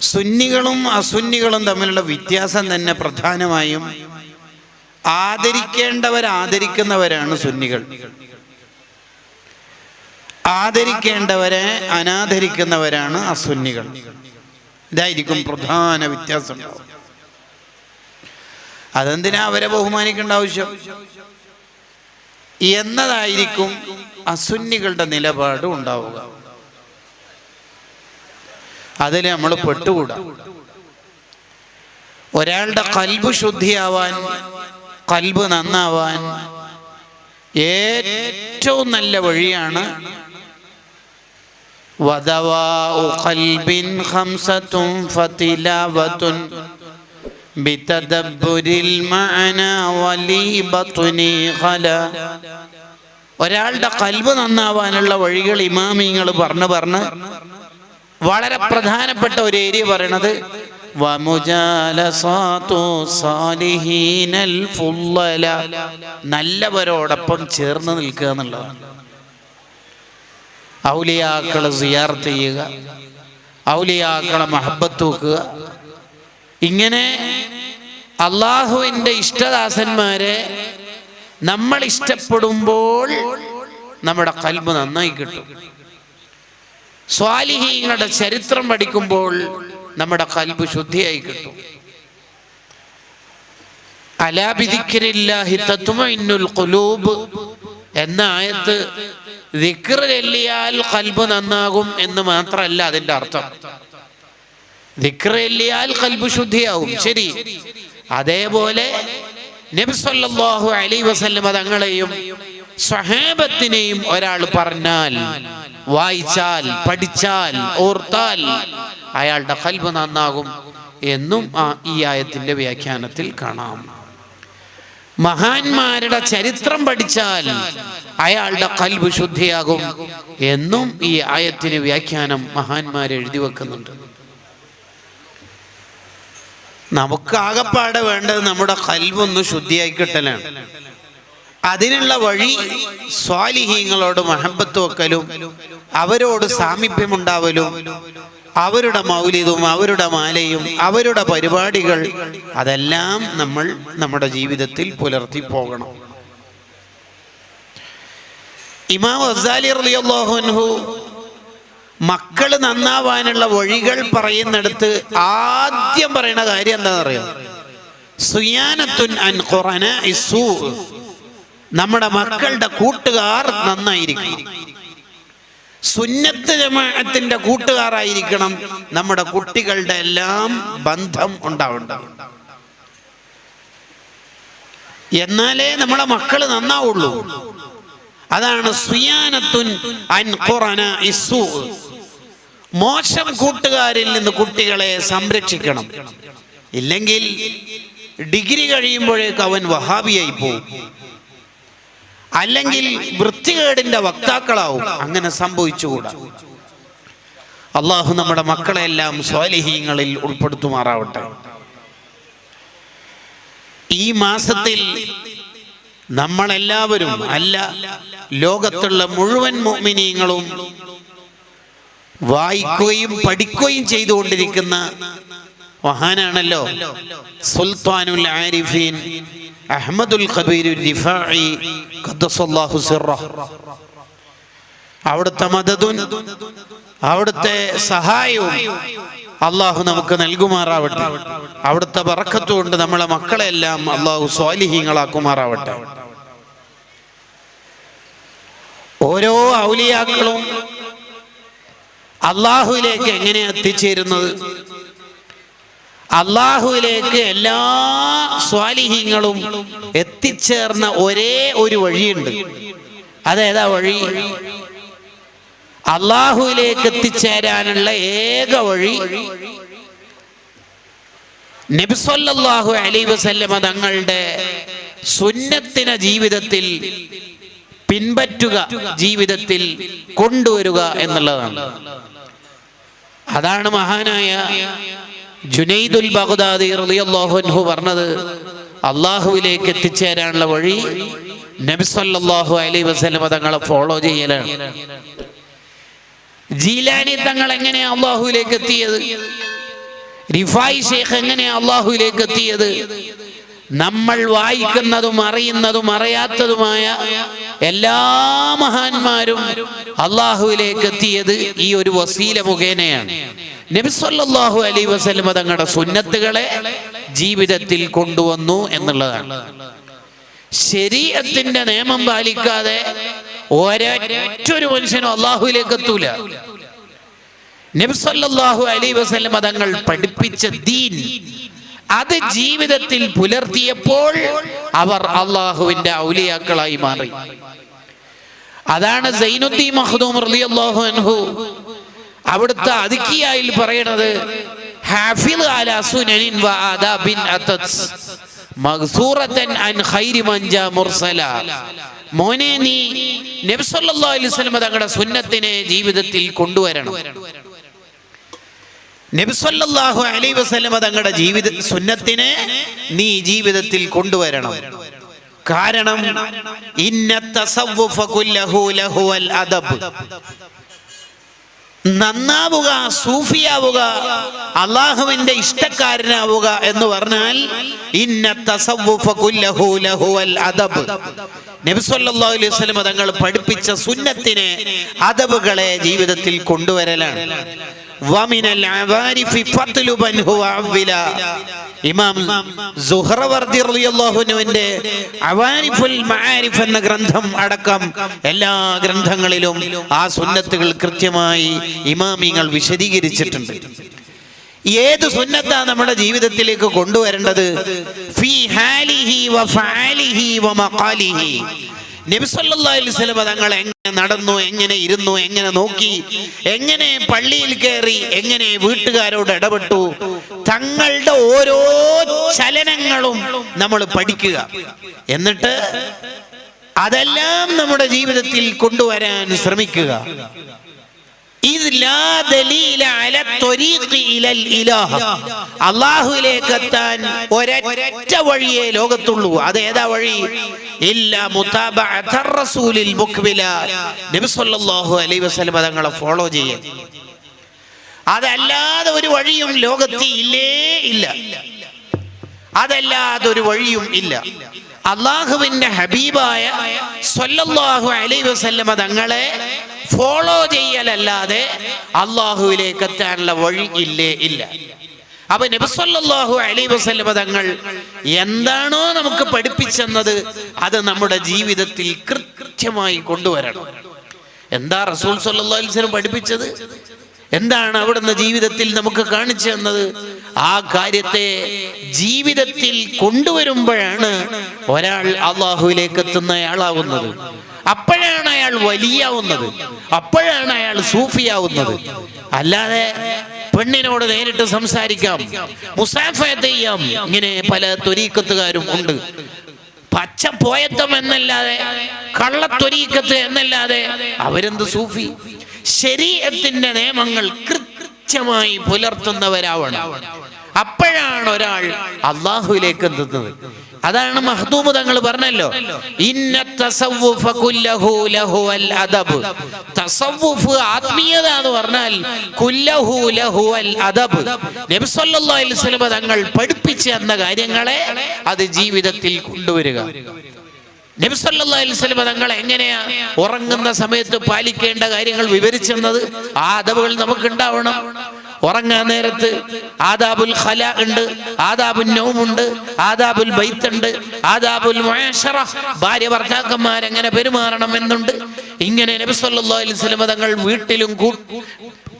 സുന്നികളും അസുന്നികളും തമ്മിലുള്ള വ്യത്യാസം തന്നെ പ്രധാനമായും ആദരിക്കേണ്ടവർ ആദരിക്കുന്നവരാണ് സുന്നികൾ. ആദരിക്കേണ്ടവരെ അനാദരിക്കുന്നവരാണ് അസുന്നികൾ. ഇതായിരിക്കും പ്രധാന വ്യത്യാസം. അതെന്തിനാ അവരെ ബഹുമാനിക്കേണ്ട ആവശ്യം? എന്നതായിരിക്കും അസുന്നികളുടെ നിലപാട് ഉണ്ടാവുക. അതിൽ നമ്മൾ പെട്ടുകൂടാ. ഒരാളുടെ കൽബ് ശുദ്ധിയാവാൻ കൽബ് നന്നാവാൻ ഏറ്റവും നല്ല വഴിയാണ് ഒരാളുടെ കൽബ് നന്നാവാനുള്ള വഴികൾ ഇമാമിങ്ങൾ പറഞ്ഞു പറഞ്ഞ് വളരെ പ്രധാനപ്പെട്ട ഒരു ഏരിയ പറയണത്. നല്ലവരോടൊപ്പം ചേർന്ന് നിൽക്കുക എന്നുള്ളതാണ്. ഔലിയാക്കളെ സിയാർത്ത് ചെയ്യുക. ഔലിയാക്കളെ മഹബത്ത് വെക്കുക. ഇങ്ങനെ അള്ളാഹുവിന്റെ ഇഷ്ടദാസന്മാരെ നമ്മൾ ഇഷ്ടപ്പെടുമ്പോൾ നമ്മുടെ കൽബ് നന്നായി കിട്ടും. സ്വാലിഹീങ്ങളുടെ ചരിത്രം പഠിക്കുമ്പോൾ നമ്മുടെ കൽബ് ശുദ്ധിയായി കിട്ടും. ഖുലൂബ് എന്ന ആയത്ത് ദിക്ർ ചൊല്ലിയാൽ കൽബ് നന്നാകും എന്ന് മാത്രമല്ല അതിന്റെ അർത്ഥം. ദിക്ർ ചൊല്ലിയാൽ കൽബ് ശുദ്ധിയാവും ശരി. അതേപോലെ നബി സല്ലല്ലാഹു അലൈഹി വസല്ലം തങ്ങളെയും സ്വഹാബത്തിനെയും ഒരാൾ പറഞ്ഞാൽ വായിച്ചാൽ പഠിച്ചാൽ ഓർത്താൽ അയാളുടെ കൽബ് നന്നാകും എന്നും ആ ഈ ആയത്തിന്റെ വ്യാഖ്യാനത്തിൽ കാണാം. മഹാന്മാരുടെ ചരിത്രം പഠിച്ചാൽ അയാളുടെ കൽബ് ശുദ്ധിയാകും എന്നും ഈ ആയത്തിന് വ്യാഖ്യാനം മഹാന്മാർ എഴുതി വെക്കുന്നുണ്ട്. നമുക്ക് ആകപ്പാടെ വേണ്ടത് നമ്മുടെ കൽബൊന്ന് ശുദ്ധിയായി കിട്ടലാണ്. അതിനുള്ള വഴി സ്വാലിഹീങ്ങളോട് മഹബത്ത് വെക്കലും അവരോട് സാമീപ്യമുണ്ടാവലും അവരുടെ മൗലിതും അവരുടെ മാലയും അവരുടെ പരിപാടികൾ അതെല്ലാം നമ്മൾ നമ്മുടെ ജീവിതത്തിൽ പുലർത്തി പോകണം. ഇമാം അസാലി റളിയല്ലാഹു അൻഹു മക്കൾ നന്നാവാനുള്ള വഴികൾ പറയുന്നിടത്ത് ആദ്യം പറയുന്ന കാര്യം എന്താണെന്നറിയോ? സുയാനത്തുൻ അൻ ഖുറന ഇസൂ നമ്മുടെ മക്കളുടെ കൂട്ടുകാർ നന്നായിരിക്കണം. സുന്നത്ത് ജമാഅത്തിന്റെ കൂട്ടുകാരായിരിക്കണം. നമ്മുടെ കുട്ടികളുടെ എല്ലാം ബന്ധം ഉണ്ടാവേണ്ടത് എന്നാലേ നമ്മളെ മക്കൾ നന്നാവുള്ളൂ. അതാണ് സുയാനത്തുൻ ഇസ്സു. മോശം കൂട്ടുകാരിൽ നിന്ന് കുട്ടികളെ സംരക്ഷിക്കണം. ഇല്ലെങ്കിൽ ഡിഗ്രി കഴിയുമ്പോഴേക്ക് അവൻ വഹാബിയായി പോകും. അല്ലെങ്കിൽ വൃത്തികേടിന്റെ വക്താക്കളാവും. അങ്ങനെ സംഭവിച്ചുകൂടാ. അള്ളാഹു നമ്മുടെ മക്കളെല്ലാം സ്വാലിഹീങ്ങളിൽ ഉൾപ്പെടുത്തുമാറാവട്ടെ. ഈ മാസത്തിൽ നമ്മളെല്ലാവരും അല്ല ലോകത്തുള്ള മുഴുവൻ മോമിനീങ്ങളും വായിക്കുകയും പഠിക്കുകയും ചെയ്തുകൊണ്ടിരിക്കുന്ന മഹാനാണല്ലോ സുൽത്താനുൽ ആരിഫീൻ. അഹമ്മദുൽ സിറഹ്. അവിടുത്തെ മദതുൻ അവിടുത്തെ സഹായവും അള്ളാഹു നമുക്ക് നൽകുമാറാവട്ടെ. അവിടുത്തെ ബറക്കത്ത് കൊണ്ട് നമ്മളെ മക്കളെല്ലാം അള്ളാഹു സ്വാലിഹീങ്ങളാക്കുമാറാവട്ടെ. ഓരോ ഔലിയാക്കളും അള്ളാഹുവിലേക്ക് എങ്ങനെ എത്തിച്ചേരുന്നത്? അള്ളാഹുവിലേക്ക് എല്ലാ സ്വാലിഹീങ്ങളും എത്തിച്ചേർന്ന ഒരേ ഒരു വഴിയുണ്ട്. അതേതാ വഴി? അള്ളാഹുവിലേക്ക് എത്തിച്ചേരാനുള്ള ഏക വഴി നബിസൊല്ലാഹു അലൈ വസല്ലമ തങ്ങളുടെ സുന്നത്തിന ജീവിതത്തിൽ പിൻപറ്റുക ജീവിതത്തിൽ കൊണ്ടുവരിക എന്നുള്ളതാണ്. അതാണ് മഹാനായ ജുനൈദുൽ ബഗ്ദാദി റളിയല്ലാഹു അൻഹു പറഞ്ഞത് അള്ളാഹുവിലേക്ക് എത്തിച്ചേരാനുള്ള വഴി നബി സല്ലല്ലാഹു അലൈഹി തങ്ങളെ ഫോളോ ചെയ്യലാണ്. ജീലാനി തങ്ങൾ എങ്ങനെ അള്ളാഹുവിലേക്ക് എത്തിയത്? റിഫായി ഷേഖ് എങ്ങനെ അള്ളാഹുവിലേക്ക് എത്തിയത്? നമ്മൾ വായിക്കുന്നതും അറിയുന്നതും അറിയാത്തതുമായ എല്ലാ മഹാന്മാരും അള്ളാഹുവിലേക്ക് എത്തിയത് ഈ ഒരു വസീല മുഖേനയാണ്. നബിസ്വല്ലാഹു അലൈ വസല്ലമ തങ്ങളുടെ സുന്നത്തുകളെ ജീവിതത്തിൽ കൊണ്ടുവന്നു എന്നുള്ളതാണ്. ശരീരത്തിന്റെ നിയമം പാലിക്കാതെ ഒരൊറ്റൊരു മനുഷ്യനും അള്ളാഹുവിലേക്ക് എത്തൂല. നബ്സല്ലാഹു അലൈ വസല്ലം തങ്ങൾ പഠിപ്പിച്ച ദീൻ അത് ജീവിതത്തിൽ പുലർത്തിയപ്പോൾ അവർ അള്ളാഹുവിന്റെ ഔലിയാക്കളായി മാറി. അതാണ് സൈനുദ്ദീൻ മഹദൂം റളിയല്ലാഹു അൻഹു അവിടുത്തെ അതിക്കിയായിൽ പറയണത് അലാ സുനനിൻ വ ആദാബിൻ അതത്സ് മഗ്സൂറത്തൻ അൻ ഖൈരി മുർസല. മോനെ നീ നബി സല്ലല്ലാഹു അലൈഹി വസല്ലം തങ്ങളുടെ സുന്നത്തിനെ ജീവിതത്തിൽ കൊണ്ടുവരണം. നബി സല്ലല്ലാഹു അലൈഹി വസല്ലം തങ്ങളുടെ ജീവിത സുന്നത്തിനെ നീ ജീവിതത്തിൽ കൊണ്ടുവരണം. കാരണം ഇന്ന തസവ്വുഫ കുല്ലഹു ലഹുവൽ അദബ്. നന്നാവുക സൂഫിയാവുക അള്ളാഹുവിന്റെ ഇഷ്ടക്കാരനാവുക എന്ന് പറഞ്ഞാൽ ഇന്ന അദബ്. അലൈഹി വസല്ലം തങ്ങൾ പഠിപ്പിച്ച സുന്നത്തിനെ അദബുകളെ ജീവിതത്തിൽ കൊണ്ടുവരലാണ്. വമിനൽ ഇമാം സുഹ്റവർദി റളിയല്ലാഹുവിന്റെ അവാരിഫുൽ മആരിഫ് എന്ന ഗ്രന്ഥം അടക്കം എല്ലാ ഗ്രന്ഥങ്ങളിലും ആ സുന്നത്തുകൾ കൃത്യമായി ഇമാമിങ്ങൾ വിശദീകരിച്ചിട്ടുണ്ട്. ഏത് സുന്നത്താ നമ്മുടെ ജീവിതത്തിലേക്ക് കൊണ്ടുവരേണ്ടത്? ഫീ ഹാലിഹി വ ഫഅലിഹി വ മഖാലിഹി. നബി സല്ലല്ലാഹു അലൈഹി വസല്ലം തങ്ങൾ എങ്ങനെ നടന്നു എങ്ങനെ ഇരുന്നു എങ്ങനെ നോക്കി എങ്ങനെ പള്ളിയിൽ കയറി എങ്ങനെ വീട്ടുകാരോട് ഇടപെട്ടു തങ്ങളുടെ ഓരോ ചലനങ്ങളും നമ്മൾ പഠിക്കുക. എന്നിട്ട് അതെല്ലാം നമ്മുടെ ജീവിതത്തിൽ കൊണ്ടുവരാൻ ശ്രമിക്കുക. അള്ളാഹുവിലേക്ക് എത്താൻ ഒരൊറ്റ വഴിയേ ലോകത്തുള്ളൂ. അത് ഏതാ വഴി തങ്ങളെ ഫോളോ ചെയ്യാൻ അതല്ലാതെ ഒരു വഴിയും ലോകത്ത് ഇല്ലേ ഇല്ല. അതല്ലാതെ ഒരു വഴിയും ഇല്ല. അള്ളാഹുവിന്റെ ഹബീബായ സ്വല്ലല്ലാഹു അലൈ വസല്ലമ തങ്ങളെ ഫോളോ ചെയ്യലല്ലാതെ അള്ളാഹുവിലേക്ക് എത്താനുള്ള വഴി ഇല്ലേ ഇല്ല. അപ്പൊ നബിസ്വല്ലാഹു അലൈഹി വസല്ലമ തങ്ങൾ എന്താണോ നമുക്ക് പഠിപ്പിച്ചെന്നത് അത് നമ്മുടെ ജീവിതത്തിൽ കൃത്യമായി കൊണ്ടുവരണം. എന്താ റസൂൽ വസല്ലം പഠിപ്പിച്ചത്? എന്താണ് അവിടുന്ന് ജീവിതത്തിൽ നമുക്ക് കാണിച്ചു തന്നത്? ആ കാര്യത്തെ ജീവിതത്തിൽ കൊണ്ടുവരുമ്പോഴാണ് ഒരാൾ അള്ളാഹുവിലേക്ക് എത്തുന്നയാളാവുന്നത് അപ്പോഴാണ് അയാൾ വലിയാവുന്നത്. അപ്പോഴാണ് അയാൾ സൂഫിയാവുന്നത്. അല്ലാതെ പെണ്ണിനോട് നേരിട്ട് സംസാരിക്കാം. മുസാഫത്ത് ചെയ്യാം. ഇങ്ങനെ പല തൊരീക്കത്തുകാരും ഉണ്ട്. പച്ച പോയത്തം എന്നല്ലാതെ കള്ളത്തൊരീക്കത്ത് എന്നല്ലാതെ അവരെന്ത് സൂഫി? ശരീരത്തിന്റെ നിയമങ്ങൾ കൃത്യമായി പുലർത്തുന്നവരാവണം. അപ്പോഴാണ് ഒരാൾ അള്ളാഹുവിലേക്ക് എത്തുന്നത് അതാണ് മഹ്ദൂമ് തങ്ങൾ പറഞ്ഞല്ലോ. ഇന്ന അദബ്. തസവ്വുഫ് ആത്മീയത എന്ന് പറഞ്ഞാൽ കുല്ലഹു ലഹുവൽ അദബ്. നബി സല്ലല്ലാഹു അലൈഹി വസല്ലം തങ്ങൾ പഠിപ്പിച്ചു തന്ന കാര്യങ്ങളെ അത് ജീവിതത്തിൽ കൊണ്ടുവരിക. നബി സല്ലല്ലാഹു അലൈഹി വസല്ലം തങ്ങൾ എങ്ങനെയാ ഉറങ്ങുന്ന സമയത്ത് പാലിക്കേണ്ട കാര്യങ്ങൾ വിവരിച്ചെന്നത് ആ അദബുകൾ നമുക്ക് ഉണ്ടാവണം ഉറങ്ങാൻ നേരത്ത് ആദാബുൽ ഖല ഉണ്ട് ആദാബുൽ നൗമുണ്ട് ആദാബുൽ ബൈത്ത് ഉണ്ട് ആദാബുൽ മുഅശറ. ഭാര്യ ഭർത്താക്കന്മാർ എങ്ങനെ പെരുമാറണം എന്നുണ്ട്? ഇങ്ങനെ നബി സല്ലല്ലാഹു അലൈഹി വസല്ലം തങ്ങൾ വീട്ടിലും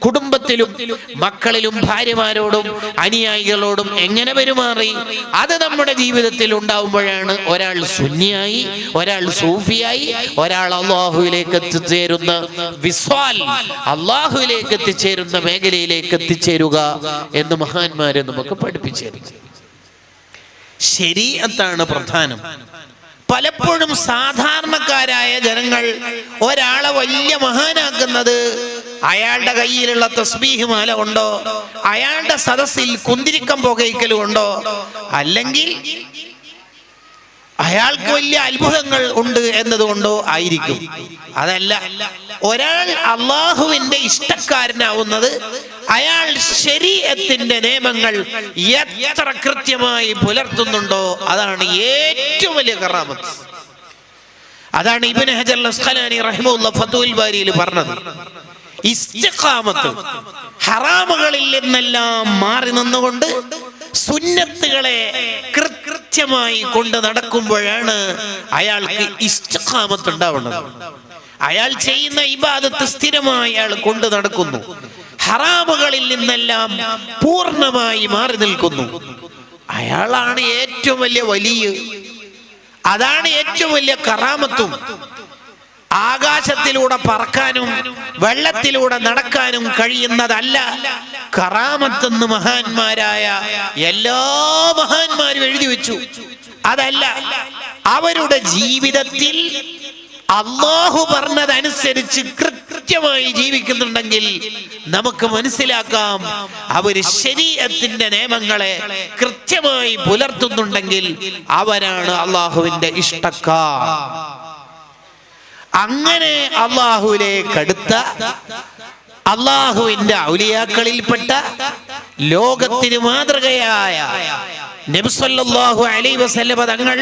കുടുംബത്തിലും മക്കളിലും ഭാര്യമാരോടും അനുയായികളോടും എങ്ങനെ പെരുമാറി? അത് നമ്മുടെ ജീവിതത്തിൽ ഉണ്ടാവുമ്പോഴാണ് ഒരാൾ സുന്നിയായി ഒരാൾ സൂഫിയായി ഒരാൾ അള്ളാഹുവിലേക്ക് എത്തിച്ചേരുന്ന വിസ്വാൽ അള്ളാഹുവിലേക്ക് എത്തിച്ചേരുന്ന മേഖലയിലേക്ക് എത്തിച്ചേരുക എന്ന് മഹാന്മാരെ നമുക്ക് പഠിപ്പിച്ചു ശരി ശരീരത്താണ് പ്രധാനം. പലപ്പോഴും സാധാരണക്കാരായ ജനങ്ങൾ ഒരാളെ വലിയ മഹാനാക്കുന്നത് അയാളുടെ കയ്യിലുള്ള തസ്ബീഹ് മാല ഉണ്ടോ അയാളുടെ സദസ്സിൽ കുന്തിരിക്കം പുകയ്ക്കലും ഉണ്ടോ? അല്ലെങ്കിൽ അയാൾക്ക് വലിയ അത്ഭുതങ്ങൾ ഉണ്ട് എന്നതുകൊണ്ടോ ആയിരിക്കും. അതല്ല ഒരാൾ അള്ളാഹുവിന്റെ ഇഷ്ടക്കാരനാവുന്നത് അയാൾ ശരീരത്തിന്റെ നിയമങ്ങൾ എത്ര കൃത്യമായി പുലർത്തുന്നുണ്ടോ അതാണ് ഏറ്റവും വലിയ കറാമത്ത്. അതാണ് ഇബിൻ ഹജർ അസ്ഖലാനി ഫത്തുൽ ബാരിയിൽ പറഞ്ഞത്. ഇസ്തിഖാമത്ത്. ഹറാമുകളിൽ നിന്നെല്ലാം മാറി നിന്നുകൊണ്ട് സുന്നത്തുകളെ കൃത്യമായി കൊണ്ട് നടക്കുമ്പോഴാണ് അയാൾക്ക് ഇസ്തിഖാമത്ത് ഉണ്ടാവുന്നത്. അയാൾ ചെയ്യുന്ന ഇബാദത്ത് സ്ഥിരമായി അയാൾ കൊണ്ട് നടക്കുന്നു. ഹറാമുകളിൽ നിന്നെല്ലാം പൂർണമായി മാറി നിൽക്കുന്നു. അയാളാണ് ഏറ്റവും വലിയ വലിയ അതാണ് ഏറ്റവും വലിയ കറാമത്തും. ആകാശത്തിലൂടെ പറക്കാനും വെള്ളത്തിലൂടെ നടക്കാനും കഴിയുന്നതല്ല. കറാമത്തെന്ന് മഹാന്മാരായ എല്ലാ മഹാന്മാരും എഴുതി വെച്ചു. അതല്ല അവരുടെ ജീവിതത്തിൽ അള്ളാഹു പറഞ്ഞതനുസരിച്ച് കൃത്യമായി ജീവിക്കുന്നുണ്ടെങ്കിൽ നമുക്ക് മനസ്സിലാക്കാം അവർ ശരീരത്തിന്റെ നിയമങ്ങളെ കൃത്യമായി പുലർത്തുന്നുണ്ടെങ്കിൽ അവരാണ് അള്ളാഹുവിന്റെ ഇഷ്ടക്കാർ. അങ്ങനെ അള്ളാഹുലേക്ക് അടുത്ത അള്ളാഹുവിന്റെ ഔലിയാക്കളിൽപ്പെട്ട ലോകത്തിന് മാതൃകയായ നബ്സല്ലാഹു അലൈ വസല്ലമ തങ്ങൾ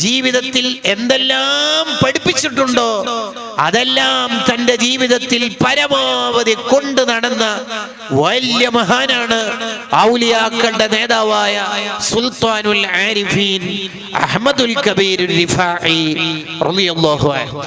ജീവിതത്തിൽ എന്തെല്ലാം പഠിപ്പിച്ചിട്ടുണ്ടോ അതെല്ലാം തന്റെ ജീവിതത്തിൽ പരമാവധി കൊണ്ട് നടന്ന വലിയ മഹാനാണ് ഔലിയാക്കളുടെ നേതാവായ സുൽത്താനുൽ ആരിഫീൻ അഹമ്മദുൽ കബീർ റിഫാഇ റളിയല്ലാഹു അൻഹു.